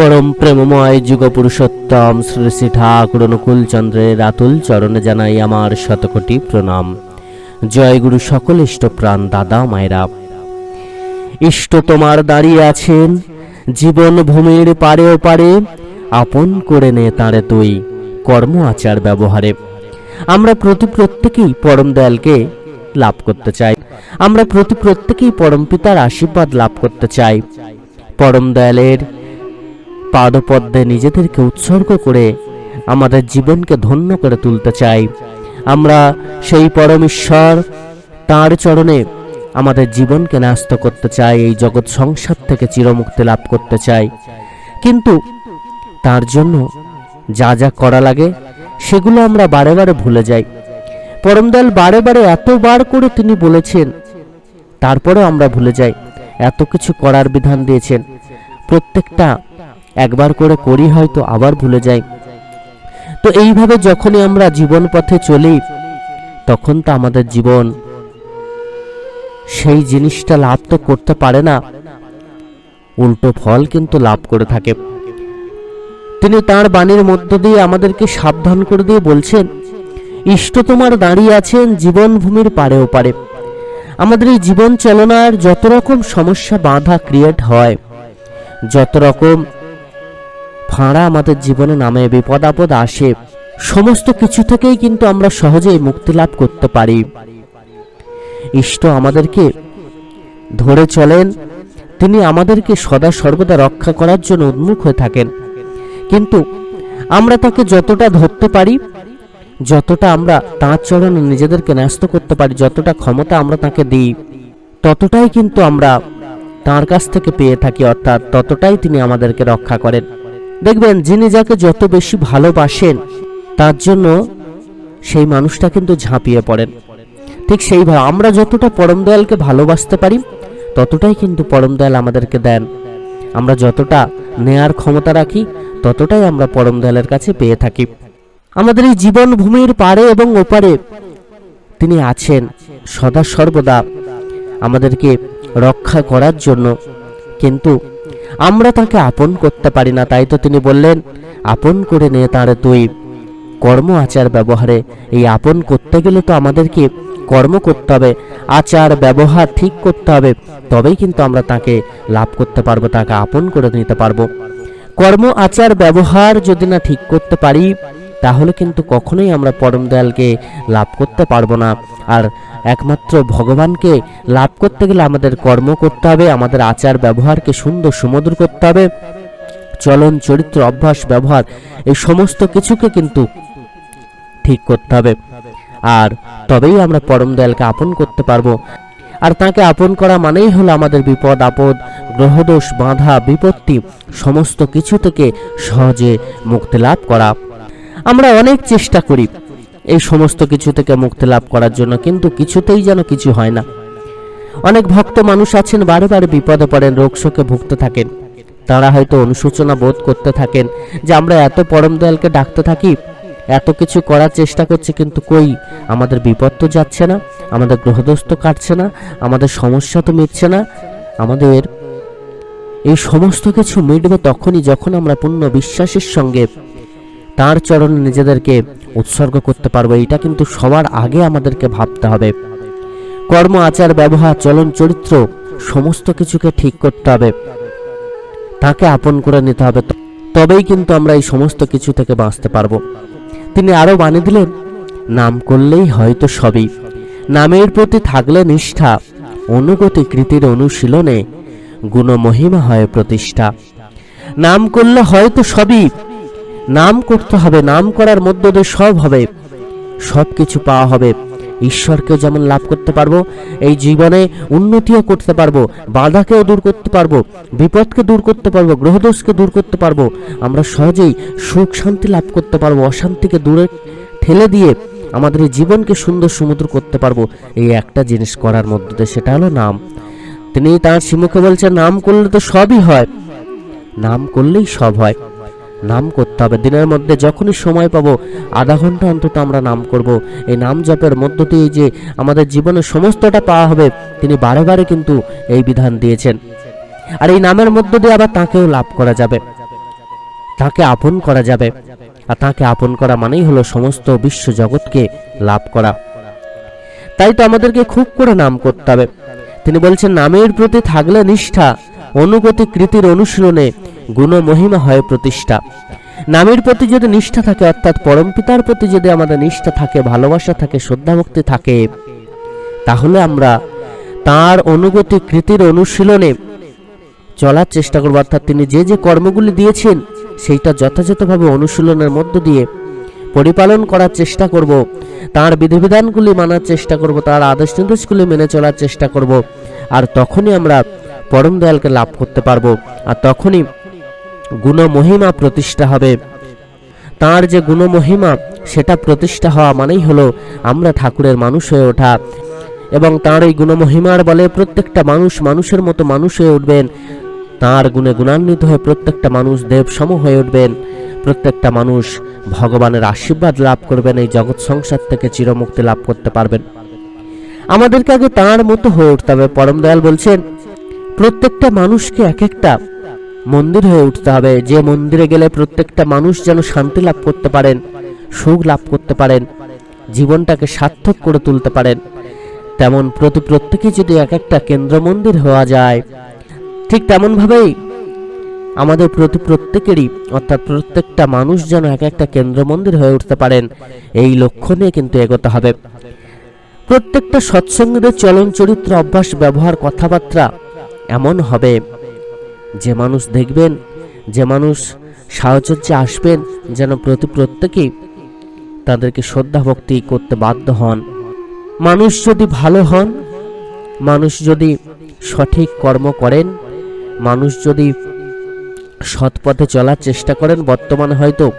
পরম প্রেমময় যুগ পুরুষোত্তম শ্রী শ্রী ঠাকুর অনুকূল চন্দ্রের আতুল চরণে জানাই আমার শতকোটি প্রণাম। জয় গুরু সকল ইষ্ট প্রাণ দাদা মায়েরা। ইষ্ট তোমার দাঁড়িয়ে আছেন, জীবন ভূমির পারে ও পারে, আপন করে নে তাঁরে তুই কর্ম আচার ব্যবহারে। আমরা প্রতি প্রত্যেকেই পরম দয়ালকে লাভ করতে চাই। আমরা প্রতি প্রত্যেকেই পরম পিতার আশীর্বাদ লাভ করতে চাই। পরম দয়ালের পাদপদ্মে নিজেদেরকে উৎসর্গ করে আমাদের জীবনকে ধন্য করে তুলতে চাই। আমরা সেই পরমেশ্বর, তার চরণে আমাদের জীবনকে ন্যস্ত করতে চাই, এই জগৎ সংসার থেকে চিরমুক্তি লাভ করতে চাই। কিন্তু তার জন্য যা যা করা লাগে, সেগুলো আমরা বারে বারে ভুলে যাই। পরমদয়াল বারে বারে এতবার করে তিনি বলেছেন, তারপরেও আমরা ভুলে যাই। এত কিছু করার বিধান দিয়েছেন। প্রত্যেকটা একবার করে করি হয়তো আবার ভুলে যাই। তো এইভাবে যখনই আমরা জীবন পথে চলি, তখন তো আমাদের জীবন সেই জিনিসটা লাভ তো করতে পারে না। উল্টো ফল কিন্তু লাভ করে থাকে। তিনি তার বাণীর মধ্য দিয়ে আমাদেরকে সাবধান করে দিয়ে বলছেন, ইষ্ট তোমার দাঁড়িয়ে আছেন জীবন ভূমির পারে ও পারে আমাদের এই জীবন চালনার যত রকম সমস্যা বাধা ক্রিয়েট হয়, যত রকম ফাঁড়া আমাদের জীবনে নামে, বিপদ আপদ আসে। সমস্ত কিছু থেকেই কিন্তু আমরা সহজেই মুক্তি লাভ করতে পারি। ইষ্ট আমাদেরকে ধরে চলেন, তিনি আমাদেরকে সদা সর্বদা রক্ষা করার জন্য উন্মুখ হয়ে থাকেন। কিন্তু আমরা তাকে যতটা ধরতে পারি, যতটা আমরা তাঁর চরণে নিজেদেরকে ন্যস্ত করতে পারি, যতটা ক্ষমতা আমরা তাকে দিই, ততটাই কিন্তু আমরা তার কাছ থেকে পেয়ে থাকি, অর্থাৎ ততটাই তিনি আমাদেরকে রক্ষা করেন। দেখবেন, যিনি যাকে যত বেশি ভালোবাসেন, তার জন্য সেই মানুষটা কিন্তু ঝাঁপিয়ে পড়েন। ঠিক সেইভাবে আমরা যতটা পরম দয়ালকে ভালোবাসতে পারি, ততটাই কিন্তু পরম দয়াল আমাদেরকে দেন। আমরা যতটা নেয়ার ক্ষমতা রাখি, ততটাই আমরা পরম দয়ালের কাছে পেয়ে থাকি। আমাদের এই জীবন ভূমির পারে এবং ওপারে তিনি আছেন সদা সর্বদা আমাদেরকে রক্ষা করার জন্য। কিন্তু আমরা তাকে আপন করতে পারি না, তাই তো তিনি বললেন, আপন করে নে তাঁরে তুই কর্ম, আচার, ব্যবহারে। এই আপন করতে গেলে তো আমাদেরকে কর্ম করতে হবে, আচার, ব্যবহার ঠিক করতে হবে। তবেই কিন্তু আমরা তাকে লাভ করতে পারব, তাকে আপন করে নিতে পারব। কর্ম, আচার, ব্যবহার যদি না ঠিক করতে পারি, তাহলে কিন্তু কখনোই আমরা পরম দয়ালকে লাভ করতে পারব না। আর একমাত্র ভগবানকে লাভ করতে গেলে আমাদের কর্ম করতে হবে, আমাদের আচার ব্যবহারকে সুন্দর সুমধুর করতে হবে, চলন, চরিত্র, অভ্যাস, ব্যবহার, এই সমস্ত কিছুকে কিন্তু ঠিক করতে হবে। আর তবেই আমরা পরম দয়ালকে আপন করতে পারব। আর তাকে আপন করা মানেই হলো আমাদের বিপদ, আপদ, গ্রহদোষ, বাধা, বিপত্তি, সমস্ত কিছু থেকে সহজে মুক্তি লাভ করা। আমরা অনেক চেষ্টা করি। এই সমস্ত কিছু থেকে মুক্তি লাভ করার জন্য কিন্তু কিছুতেই যেন কিছু হয় না। অনেক ভক্ত মানুষ আছেন, বারে বারে বিপদে পড়েন, রোগ শোকে ভুগতে থাকেন। তারা হয়তো অনুশোচনা বোধ করতে থাকেন যে আমরা এত পরম দয়ালকে ডাকতে থাকি, এত কিছু করার চেষ্টা করছি কিন্তু কই? আমাদের বিপদ তো যাচ্ছে না, আমাদের গ্রহদোষ তো কাটছে না, আমাদের সমস্যা তো মিটছে না। আমাদের এই সমস্ত কিছু মিটবে তখনই যখন আমরা পূর্ণ বিশ্বাসের সঙ্গে তার চরণে নিজেদেরকে উৎসর্গ করতে পারব, এটা কিন্তু সবার আগে আমাদেরকে ভাবতে হবে। কর্ম, আচার, ব্যবহার, চলন, চরিত্র, সমস্ত কিছুকে ঠিক করতে হবে। তাকে আপন করে নিতে হবে, তবেই কিন্তু আমরা এই সমস্ত কিছু থেকে বাঁচতে পারব। তিনি আরও বানিয়ে দিলেন, নাম করলেই হয়তো সবই। নামের প্রতি থাকলে নিষ্ঠা, অনুগতি কৃতির অনুশীলনে গুণমহিমা হয় প্রতিষ্ঠা। নাম করলে হয়তো সবই নাম করতে হবে, নাম করার মধ্য দিয়ে সব হবে। সব কিছু পাওয়া হবে। ঈশ্বরকেও যেমন লাভ করতে পারব, এই জীবনে উন্নতিও করতে পারব, বাধাকেও দূর করতে পারব, বিপদকে দূর করতে পারব, গ্রহদোষকে দূর করতে পারব, আমরা সহজেই সুখ শান্তি লাভ করতে পারব, অশান্তিকে দূরে ঠেলে দিয়ে আমাদের এই জীবনকে সুন্দর সমুদ্র করতে পারব। এই একটা জিনিস করার মধ্যে দিয়ে, সেটা হলো নাম। তিনি তার সিমুখে বলছেন, নাম করলে তো সবই হয়। নাম করলেই সব হয়। নাম করতে হবে। দিনের মধ্যে যখনই সময় পাবো, আধা ঘণ্টা অন্তত আমরা নাম করব। এই নাম জপের মধ্য দিয়ে যে আমাদের জীবনের সমস্তটা পাওয়া হবে, তিনি বারে বারে কিন্তু এই বিধান দিয়েছেন। আর এই নামের মধ্য দিয়ে আবার তাকেও লাভ করা যাবে। তাকে আপন করা যাবে। আর তাকে আপন করা মানেই হলো সমস্ত বিশ্ব জগৎকে লাভ করা। তাই তো আমাদেরকে খুব করে নাম করতে হবে। তিনি বলছেন, নামের প্রতি থাকলে নিষ্ঠা, অনুগতি কৃতির অনুশীলনে গুণ মহিমা হয় প্রতিষ্ঠা। নামের প্রতি যদি নিষ্ঠা থাকে, অর্থাৎ পরম পিতার প্রতি যদি আমাদের নিষ্ঠা থাকে, ভালোবাসা থাকে, শ্রদ্ধা ভক্তি থাকে, তাহলে আমরা তার অনুগতি কৃতির অনুশীলনে চলার চেষ্টা করব। অর্থাৎ তিনি যে যে কর্মগুলি দিয়েছেন, সেইটা যথাযথভাবে অনুশীলনের মধ্য দিয়ে পরিপালন করার চেষ্টা করব। তার বিধিবিধানগুলি মানার চেষ্টা করব, তার আদেশ নির্দেশগুলি মেনে চলার চেষ্টা করব। আর তখনই আমরা পরম দয়ালকে লাভ করতে পারব। আর তখনই গুণমহিমা প্রতিষ্ঠা হবে। তার যে গুণমহিমা, সেটা প্রতিষ্ঠা হওয়া মানেই হলো আমরা ঠাকুরের মানুষ হয়ে ওঠা। এবং তার এই গুণমহিমার বলে প্রত্যেকটা মানুষ মানুষের মতো মানুষ হয়ে উঠবেন। তার গুণে গুণান্বিত হয়ে প্রত্যেকটা মানুষ দেব সম হয়ে উঠবেন। প্রত্যেকটা মানুষ ভগবানের আশীর্বাদ লাভ করবেন, এই জগৎ সংসার থেকে চিরমুক্তি লাভ করতে পারবেন। আমাদেরকে আগে তাঁর মতো হয়ে উঠতে হবে। পরম দয়াল বলছেন, প্রত্যেকটা মানুষকে এক একটা মন্দির হয়ে উঠতে হবে। যে মন্দিরে গেলে প্রত্যেকটা মানুষ যেন শান্তি লাভ করতে পারেন, সুখ লাভ করতে পারেন, জীবনটাকে সার্থক করে তুলতে পারেন। তেমন প্রতি প্রত্যেকে যদি এক একটা কেন্দ্র মন্দির হওয়া যায়, ঠিক তেমনভাবেই আমাদের প্রতি প্রত্যেকেরই, অর্থাৎ প্রত্যেকটা মানুষ যেন এক একটা কেন্দ্র মন্দির হয়ে উঠতে পারেন। এই লক্ষ্য নিয়ে কিন্তু এগোতে হবে। প্রত্যেকটা সৎসঙ্গীদের চলন চরিত্র অভ্যাস, ব্যবহার, কথাবার্তা এমন হবে। যে মানুষ দেখবেন, যে মানুষ সাহচর্যে আসবেন, যেন প্রতি প্রত্যেকেই তাদেরকে শ্রদ্ধা ভক্তি করতে বাধ্য হন। মানুষ যদি ভালো হন, মানুষ যদি সঠিক কর্ম করেন, মানুষ যদি সৎ পথে চলার চেষ্টা করেন, বর্তমানে হয়তো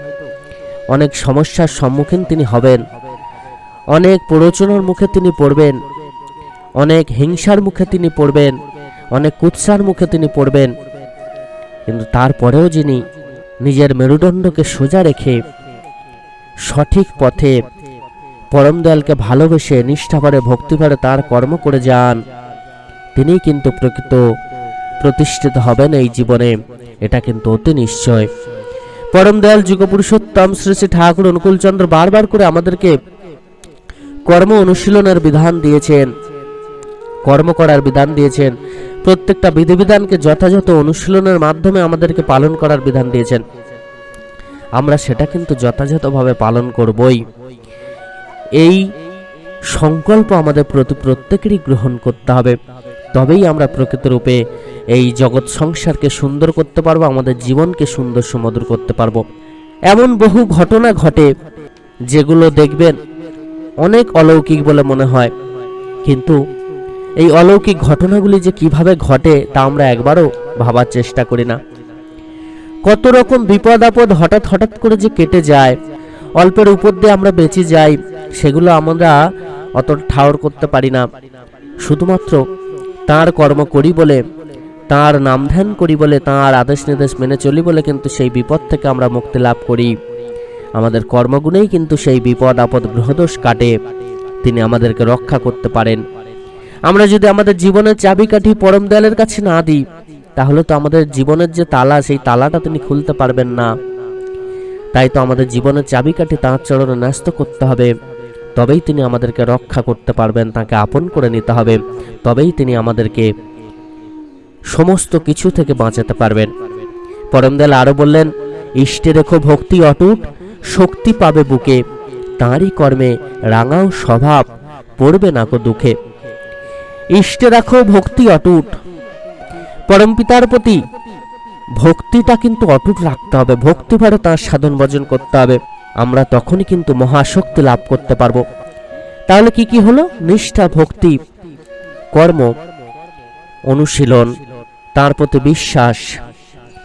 অনেক সমস্যার সম্মুখীন তিনি হবেন। অনেক প্ররোচনার মুখে তিনি পড়বেন। অনেক হিংসার মুখে তিনি পড়বেন। অনেক কুৎসার মুখে তিনি পড়বেন। কিন্তু তারপরেও যিনি নিজের মেরুদণ্ডকে সোজা রেখে সঠিক পথে পরম দয়ালকে ভালোবেসে, নিষ্ঠাভরে, ভক্তিভরে তার কর্ম করে যান তিনি কিন্তু প্রকৃত প্রতিষ্ঠিত হবেন এই জীবনে। এটা কিন্তু অতি নিশ্চয়। পরম দয়াল যুগপুরুষোত্তম শ্রী শ্রী ঠাকুর অনুকূলচন্দ্র বারবার করে আমাদেরকে কর্ম অনুশীলনের বিধান দিয়েছেন। কর্ম করার বিধান দিয়েছেন। প্রত্যেকটা বিধিবিধানকে যথাযথ অনুশীলনের মাধ্যমে আমাদেরকে পালন করার বিধান দিয়েছেন। আমরা সেটা কিন্তু যথাযথভাবে পালন করবই। এই সংকল্প আমাদের প্রতি প্রত্যেকেরই গ্রহণ করতে হবে। তবেই আমরা প্রকৃত রূপে এই জগৎ সংসারকে সুন্দর করতে পারব, আমাদের জীবনকে সুন্দর সুমধুর করতে পারব। এমন বহু ঘটনা ঘটে যেগুলো দেখবেন অনেক অলৌকিক বলে মনে হয়। কিন্তু এই অলৌকিক ঘটনাগুলি যে কীভাবে ঘটে তা আমরা একবারও ভাবার চেষ্টা করি না। কত রকম বিপদ আপদ হঠাৎ হঠাৎ করে যে কেটে যায়, অল্পের উপর দিয়ে আমরা বেঁচে যাই, সেগুলো আমরা অত ঠাওর করতে পারি না। শুধুমাত্র তার কর্ম করি বলে, তার নাম ধ্যান করি বলে তার আদেশ নির্দেশ মেনে চলি বলে কিন্তু সেই বিপদ থেকে আমরা মুক্তি লাভ করি। আমাদের কর্মগুণেই কিন্তু সেই বিপদ, আপদ, গ্রহদোষ কাটে। তিনি আমাদেরকে রক্ষা করতে পারেন। আমরা যদি আমাদের জীবনের চাবিকাঠি পরম দয়ালের কাছে না দিই, তাহলে তো আমাদের জীবনের যে তালা, সেই তালাটা তিনি খুলতে পারবেন না। তাই তো আমাদের জীবনের চাবিকাঠি তাঁর চরণে ন্যস্ত করতে হবে। তবেই তিনি আমাদেরকে রক্ষা করতে পারবেন, তাকে আপন করে নিতে হবে। তবেই তিনি আমাদেরকে সমস্ত কিছু থেকে বাঁচাতে পারবেন। পরমদেল আরও বললেন, ইষ্টে রেখো ভক্তি অটুট, শক্তি পাবে বুকে, তাঁরই কর্মে রাঙাও স্বভাব, পড়বে না কো দুঃখে। ইষ্টে রাখো ভক্তি অটুট। পরম পিতার প্রতি ভক্তিটা কিন্তু অটুট রাখতে হবে, ভক্তি ভরে তার সাধন ভজন করতে হবে। আমরা তখনই কিন্তু মহাশক্তি লাভ করতে পারব। তাহলে কি কি হলো? নিষ্ঠা, ভক্তি, কর্ম, অনুশীলন, তার প্রতি বিশ্বাস,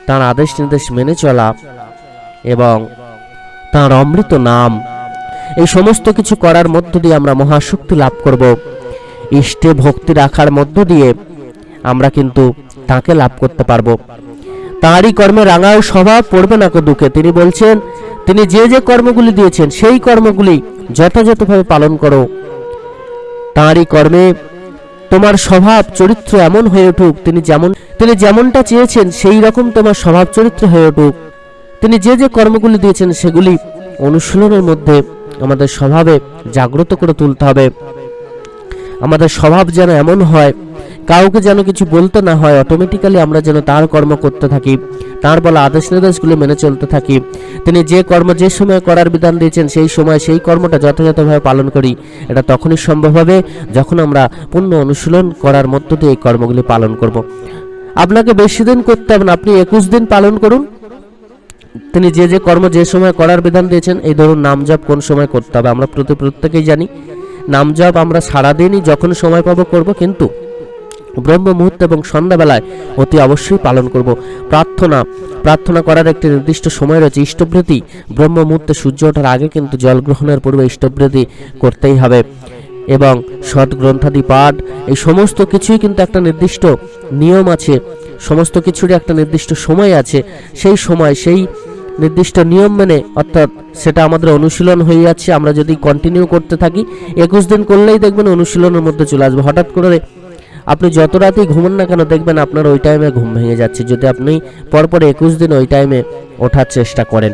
তার আদেশ নির্দেশ মেনে চলা এবং তার অমৃত নাম। এই সমস্ত কিছু করার মধ্য দিয়ে আমরা মহাশক্তি লাভ করব। ইষ্টে ভক্তি রাখার মধ্য দিয়ে আমরা কিন্তু তাকে লাভ করতে পারব। তাঁরই কর্মে রাঙাও স্বভাব পড়বে না কো দুঃখে। তিনি বলছেন তিনি যে যে কর্মগুলি দিয়েছেন, সেই কর্মগুলি যথাযথভাবে পালন করো। তাঁরই কর্মে তোমার স্বভাব চরিত্র এমন হয়ে উঠুক, তিনি যেমন তিনি যেমনটা চেয়েছেন, সেই রকম তোমার স্বভাব চরিত্র হয়ে উঠুক। তিনি যে যে কর্মগুলি দিয়েছেন, সেগুলি অনুশীলনের মধ্যে আমাদের স্বভাবে জাগ্রত করে তুলতে হবে। আমাদের স্বভাব যেন এমন হয় কাউকে যেন কিছু বলতে না হয় অটোমেটিক্যালি আমরা যেন তার কর্ম করতে থাকি, তার বলা আদেশ নির্দেশগুলি মেনে চলতে থাকি। তিনি যে কর্ম যে সময় করার বিধান দিয়েছেন, সেই সময় সেই কর্মটা যথাযথভাবে পালন করি। এটা তখনই সম্ভব হবে যখন আমরা পূর্ণ অনুশীলন করার মধ্য দিয়ে এই কর্মগুলি পালন করব। আপনাকে বেশি দিন করতে হবে না, আপনি একুশ দিন পালন করুন। তিনি যে যে কর্ম যে সময় করার বিধান দিয়েছেন, এই ধরুন নাম জপ কোন সময় করতে হবে, আমরা প্রতি প্রত্যেকেই জানি। নাম জপ আমরা সারাদিনই যখন সময় পাবো করব, কিন্তু ব্রহ্ম মুহূর্ত এবং সন্ধ্যাবেলায় অতি অবশ্যই পালন করব। প্রার্থনা প্রার্থনা করার একটি নির্দিষ্ট সময় রয়েছে। ইষ্টবৃতি ব্রহ্ম মুহূর্তে সূর্য ওঠার আগে কিন্তু জল গ্রহণের পূর্বে ইষ্টবৃতি করতেই হবে এবং সৎ গ্রন্থাদি পাঠ, এই সমস্ত কিছুই কিন্তু একটা নির্দিষ্ট নিয়ম আছে, সমস্ত কিছুরই একটা নির্দিষ্ট সময় আছে। সেই সময়, সেই নির্দিষ্ট নিয়ম মেনে অর্থাৎ সেটা আমাদের অনুশীলন হয়ে যাচ্ছে। আমরা যদি কন্টিনিউ করতে থাকি, একুশ দিন করলেই দেখবেন অনুশীলনের মধ্যে চলে আসবে। হঠাৎ করে আপনি যত রাতেই ঘুমান না কেন, দেখবেন আপনার ওই টাইমে ঘুম ভেঙে যাচ্ছে। যদি আপনি পরপর একুশ দিন ওই টাইমে ওঠার চেষ্টা করেন।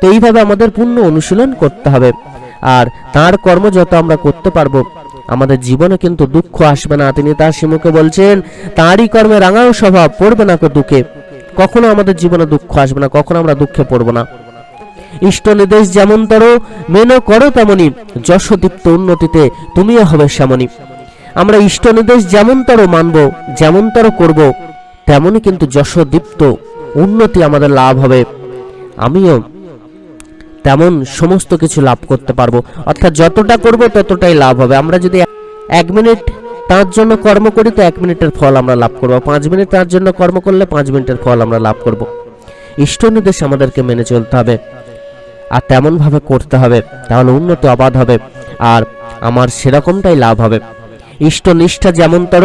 তো এইভাবে আমাদের পূর্ণ অনুশীলন করতে হবে। আর তার কর্ম যত আমরা করতে পারব, আমাদের জীবনে কিন্তু দুঃখ আসবে না। তিনি তার শিমুখে বলছেন, তারই কর্মে রাঙাও স্বভাব, পড়বে না কো দুঃখে। কখনো আমাদের জীবনে দুঃখ আসবে না, কখনো আমরা দুঃখে পড়ব না। ইষ্ট নির্দেশ যেমন তর মেনো করো তেমনি, যশদীপ্ত উন্নতিতে তুমিও হবে সেমনি। আমরা ইষ্ট নির্দেশ যেমন তর মানব যেমন তর করব তেমনি কিন্তু যশদীপ্ত উন্নতি আমাদের লাভ হবে। আমিও তেমন সমস্ত কিছু লাভ করতে পারব। অর্থাৎ যতটা করব ততটাই লাভ হবে। আমরা যদি এক মিনিট তার জন্য কর্ম করি, তো এক মিনিটের ফল আমরা লাভ করব। পাঁচ মিনিট তার জন্য কর্ম করলে পাঁচ মিনিটের ফল আমরা লাভ করব। ইষ্ট নির্দেশ আমাদেরকে মেনে চলতে হবে। আর তেমনভাবে করতে হবে। তাহলে উন্নতি অবাধ হবে। আর আমার সেরকমটাই লাভ হবে। ইষ্ট নিষ্ঠা যেমনতর,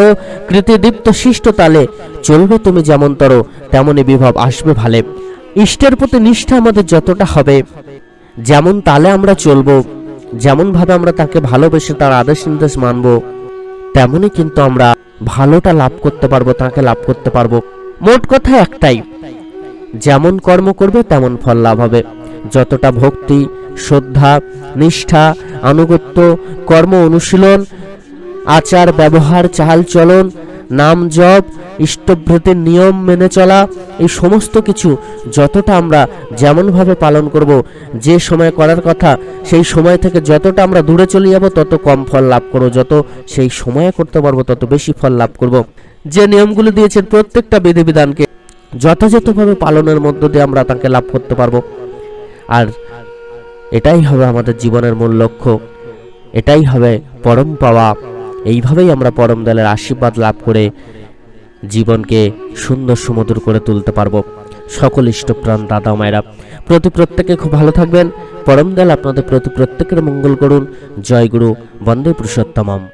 কৃতিদীপ্ত শিষ্ট তালে চলবে তুমি যেমনতর তেমনই বিভব আসবে ভালে। ইষ্টের প্রতি নিষ্ঠা আমাদের যতটা হবে, যেমন তালে আমরা চলবো, যেমনভাবে আমরা তাকে ভালোবেসে তার আদেশ নির্দেশ মানব তেমনই কিন্তু আমরা ভালোটা লাভ করতে পারব, তাকে লাভ করতে পারব। মোট কথা একটাই, যেমন কর্ম করবে তেমন ফল লাভ হবে। যতটা ভক্তি, শ্রদ্ধা, নিষ্ঠা, আনুগত্য, কর্ম অনুশীলন আচার, ব্যবহার, চাল চলন, নাম জপ ইষ্টভৃতির নিয়ম মেনে চলা, এই সমস্ত কিছু যতটা আমরা যেমনভাবে পালন করব, যে সময় করার কথা, সেই সময় থেকে যতটা আমরা দূরে চলে যাব, তত কম ফল লাভ করব। যত সেই সময়ে করতে পারব, তত বেশি ফল লাভ করব। যে নিয়মগুলো দিয়েছেন প্রত্যেকটা বিধিবিধানকে, যথাযথভাবে পালনের মধ্য দিয়ে আমরা তাকে লাভ করতে পারব। আর এটাই হবে আমাদের জীবনের মূল লক্ষ্য। এটাই হবে পরম পাওয়া। এইভাবেই আমরা পরম দলের আশীর্বাদ লাভ করে জীবনকে সুন্দর সুমধুর করে তুলতে পারব। সকল ইষ্টপ্রাণ দাদা মায়েরা, প্রতি প্রত্যেকে খুব ভালো থাকবেন। পরম দল আপনাদের প্রতি প্রত্যেকের মঙ্গল করুন। জয়গুরু বন্দে পুরুষোত্তমম।